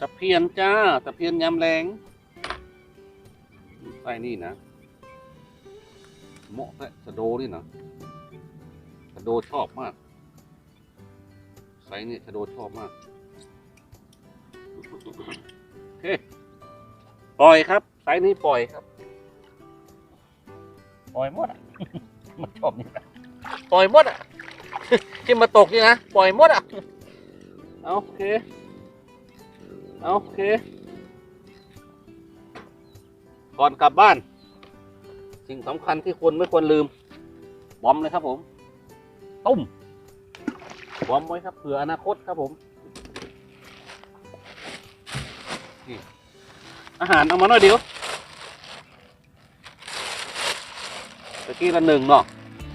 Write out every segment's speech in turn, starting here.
ตะเพียนจ้า ตะเพียนยำแรงใส่นี่นะเหมาะแท้สะโดนี่นะสะโดชอบมากไซส์นี่สะโดชอบมากโอเคปล่อยครับไซส์นี้ปล่อยครับ ปล่อยหมดอะ มันชอบนี่นะปล่อยหมดอะ ที่มาตกนี่นะ ปล่อยหมดอะ เอาโอเค เอาโอเค ก่อนกลับบ้าน สิ่งสำคัญที่ควรไม่ควรลืม บอมเลยครับผม ตุ้ม บอมไว้ครับเผื่ออนาคตครับผมนี่อาหารเอามาหน่อยเดียวตะกี้ละหนึ่งเนาะ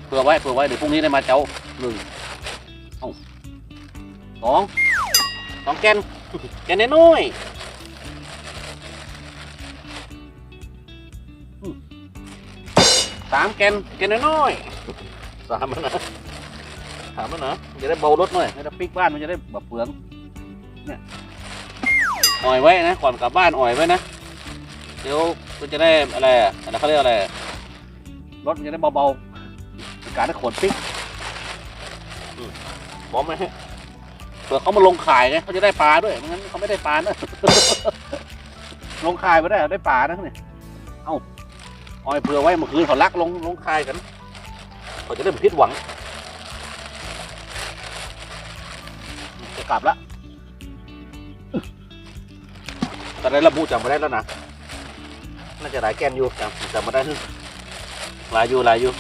เผื่อไว้เผื่อไว้เดี๋ยวพรุ่งนี้ได้มาเจ้าหนึ่งเอาสองสองแกน แกนน้อยๆอืมสามแกนแกนน้อยสามนะสามนะจะได้เบารถหน่อยให้เราปิกบ้านมันจะได้แบบเปลืองเนี่ยอ่อยไว้นะก่อนกลับบ้านอ่อยไว้นะเดี๋ยวมันจะได้อะไรอะอะไรเขาเรียกอะไรรถมันจะได้เบาๆการได้ขนปิกอืมบอมไหม ผื่อเขามาลงขายไงเขาจะได้ปลาด้วยไม่งั้นเขาไม่ได้ปลานะ ลงขายไม่ได้ได้ปลานะเนี่ยเอ้าเออยเผื่อไว้เมื่อคืนเขาลักลงลงขายกันเขาจะได้ไม่ผิดหวังจะกลับละแต่ได้ระบุจำไม่ได้แล้วนะน่าจะหลายแกนอยู่จำจำไม่ได้หลายอยู่หลายอยู่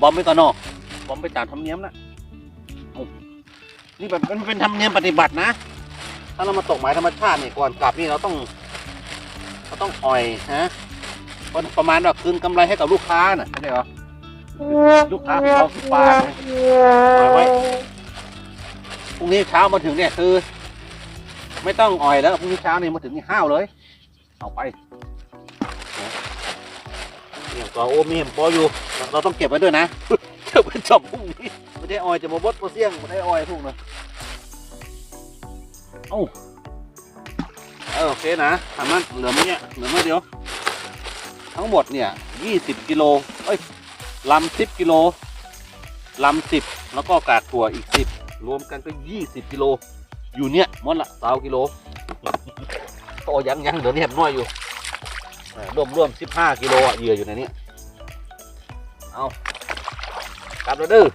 บอมไปก่อนนาะบอมไปตามธรรมเนียมนะ นี่แบบมันเป็นธรรมเนียมปฏิบัตินะ ถ้าเรามาตกหมายธรรมชาตินี่ก่อนกลับนี่เราต้องเราต้องอ่อยฮะเพราะประมาณว่าคืนกำไรให้กับลูกค้าน่ะเข้าใจเหรอลูกค้าของเราคือปลาไงอ่อยไว้พรุ่งนี้เช้ามาถึงเนี่ยคือ ไม่ต้องอ่อยแล้วพรุ่งนี้เช้านี่มาถึงนี่ห้าวเลย เอาไปนะเนี่ยก็โอมีมปออยู่ เราต้องเก็บไว้ด้วยนะเก็บไว้จบพรุ่งนี้ ไม่ได้ออยจะมาบดมาเสี่ยงไม่ได้ออยถูกนะเอ้าเออโอเคนะทำนั้นเหลือไหมเนี่ยเหลือไหมเดียว ทั้งหมดเนี่ยยี่สิบกิโลเอ้ยลำสิบกิโลลำสิบแล้วก็กากถั่วอีกสิบรวมกันก็ยี่สิบกิโล อยู่เนี่ยมดละสาวกิโลโตยังยังเดี๋ยวนี้แหบน้อยอยู่รวมรวมสิบห้ากิโลอะเหยื่ออยู่ในนี้เอากลับแล้วเด้อ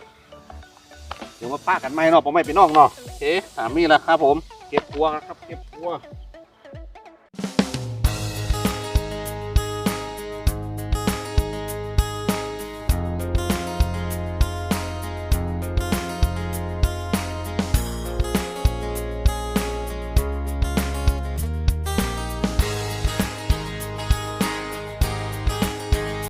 เดี๋ยวมาป้ากันไหมเนาะผมไม่ไปนอกเนาะโอเคสามนี่แหละครับผม เก็บตัวครับ เก็บตัว